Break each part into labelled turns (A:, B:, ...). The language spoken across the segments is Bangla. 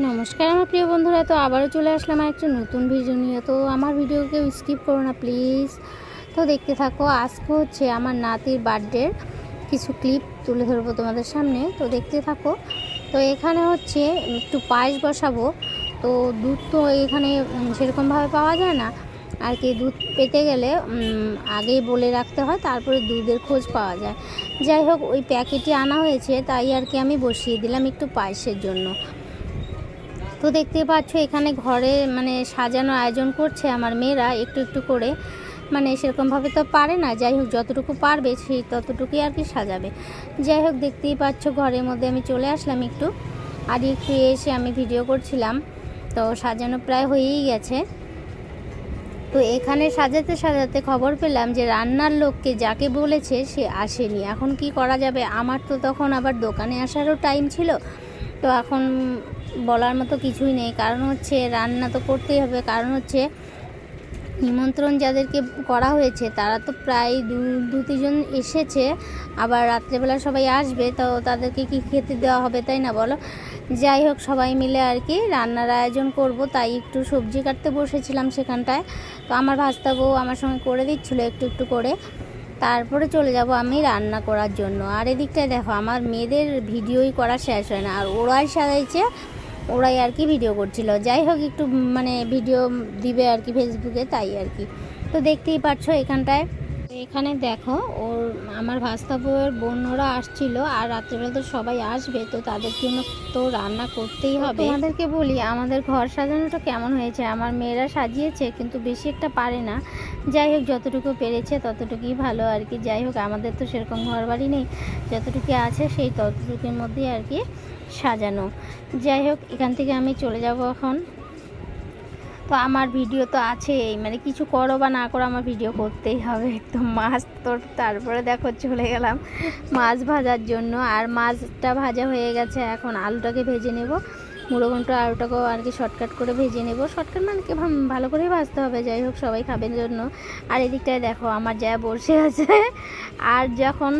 A: নমস্কার আমার প্রিয় বন্ধুরা, তো আবারও চলে আসলাম আর একটা নতুন ভিডিও নিয়ে। তো আমার ভিডিও কেউ স্কিপ করো না প্লিজ তো দেখতে থাকো, আজকে হচ্ছে আমার নাতির বার্থডের কিছু ক্লিপ তুলে ধরবো তোমাদের সামনে। তো দেখতে থাকো, তো এখানে হচ্ছে একটু পায়েস বসাবো। তো দুধ তো এখানে সেরকমভাবে পাওয়া যায় না। আর কি, দুধ পেতে গেলে আগেই বলে রাখতে হয়, তারপরে দুধের খোঁজ পাওয়া যায়। যাই হোক, ওই প্যাকেটটি আনা হয়েছে, তাই আর কি আমি বসিয়ে দিলাম একটু পায়েসের জন্য। তো দেখতে পাচ্ছ এখানে ঘরে মানে সাজানো আয়োজন করছে আমার মেয়েরা একটু একটু করে। মানে সেরকমভাবে তো পারে না, যাই হোক যতটুকু পারবে সেই ততটুকুই আর কি সাজাবে। যাই হোক দেখতেই পাচ্ছ ঘরের মধ্যে আমি চলে আসলাম একটু। আর একটু এসে আমি ভিডিও করছিলাম, তো সাজানো প্রায় হয়েই গেছে। তো এখানে সাজাতে সাজাতে খবর পেলাম যে রান্নার লোককে যাকে বলেছে সে আসেনি। এখন কি করা যাবে? আমার তো তখন আবার দোকানে আসারও টাইম ছিল। তো এখন বলার মতো কিছুই নেই। কারণ হচ্ছে রান্না তো করতেই হবে। কারণ হচ্ছে নিমন্ত্রণ যাদেরকে করা হয়েছে, তারা তো প্রায় দু দু তিনজন এসেছে। আবার রাত্রেবেলা সবাই আসবে, তো তাদেরকে কি খেতে দেওয়া হবে তাই না বলো? যাই হোক, সবাই মিলে আর কি রান্নার আয়োজন করব। তাই একটু সবজি কাটতে বসেছিলাম সেখানটায়। তো আমার ভাস্তা বউ আমার সঙ্গে করে দিচ্ছিল একটু একটু করে। তারপরে চলে যাব আমি রান্না করার জন্য। আর এদিকটায় দেখো, আমার মেয়েদের ভিডিওই করা শেষ হয় না। আর ওরাই সাজাইছে, ওরাই আর কি ভিডিও করছিল। যাই হোক, একটু মানে ভিডিও দিবে আর কি ফেসবুকে তাই আর কি। তো দেখতেই পাচ্ছ এখানটায়। এখানে দেখো ওর আমার ভাস্তা বউয়ের বোনরা আসছিল আর রাত্রেবেলা তো সবাই আসবে তো তাদের জন্য তো রান্না করতেই হবে। আমাদেরকে বলি আমাদের ঘর সাজানোটা কেমন হয়েছে? আমার মেয়েরা সাজিয়েছে কিন্তু বেশি একটা পারে না। যাই হোক যতটুকু পেরেছে ততটুকুই ভালো আর কি। যাই হোক আমাদের তো সেরকম ঘর বাড়ি নেই। যতটুকু আছে সেই ততটুকুর মধ্যেই আর কি সাজানো। যাই হোক এখান থেকে আমি চলে যাব এখন। তো আমার ভিডিও তো আছেই। মানে কিছু করো বা না করো আমার ভিডিও করতেই হবে। তো মাছ তো তারপরে দেখো চলে গেলাম মাছ ভাজার জন্য। আর মাছটা ভাজা হয়ে গেছে, এখন আলুটাকে ভেজে নেব। মুড়োঘন্টা আলুটাকেও আর কি শর্টকাট করে ভেজে নেব। শর্টকাট মানে কি ভালো করেই ভাজতে হবে, যাই হোক সবাই খাবেন জন্য। আর এদিকটায় দেখো, আমার যা বসে আছে। আর যখন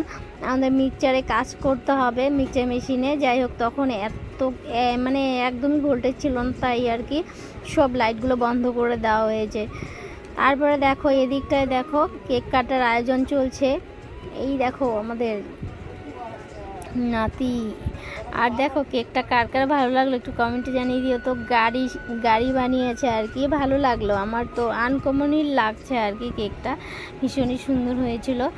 A: আমাদের মিক্সচারে কাজ করতে হবে মিক্সচার মেশিনে যাই হোক, তখন এত মানে একদমই ভোল্টেজ ছিল না, তাই আর কি সব লাইটগুলো বন্ধ করে দেওয়া হয়েছে। তারপরে দেখো, এদিকটায় দেখো কেক কাটার আয়োজন চলছে। এই দেখো, আমাদের নাতি। আর দেখো, কেকটা কার কার ভালো লাগল একটু কমেন্টে জানিয়ে দিও। তো গাড়ি গাড়ি বানিয়েছে আর কি, ভালো লাগল। আমার তো আনকমনই লাগছে আর কি কেকটা। ভীষণই সুন্দর হয়েছিল।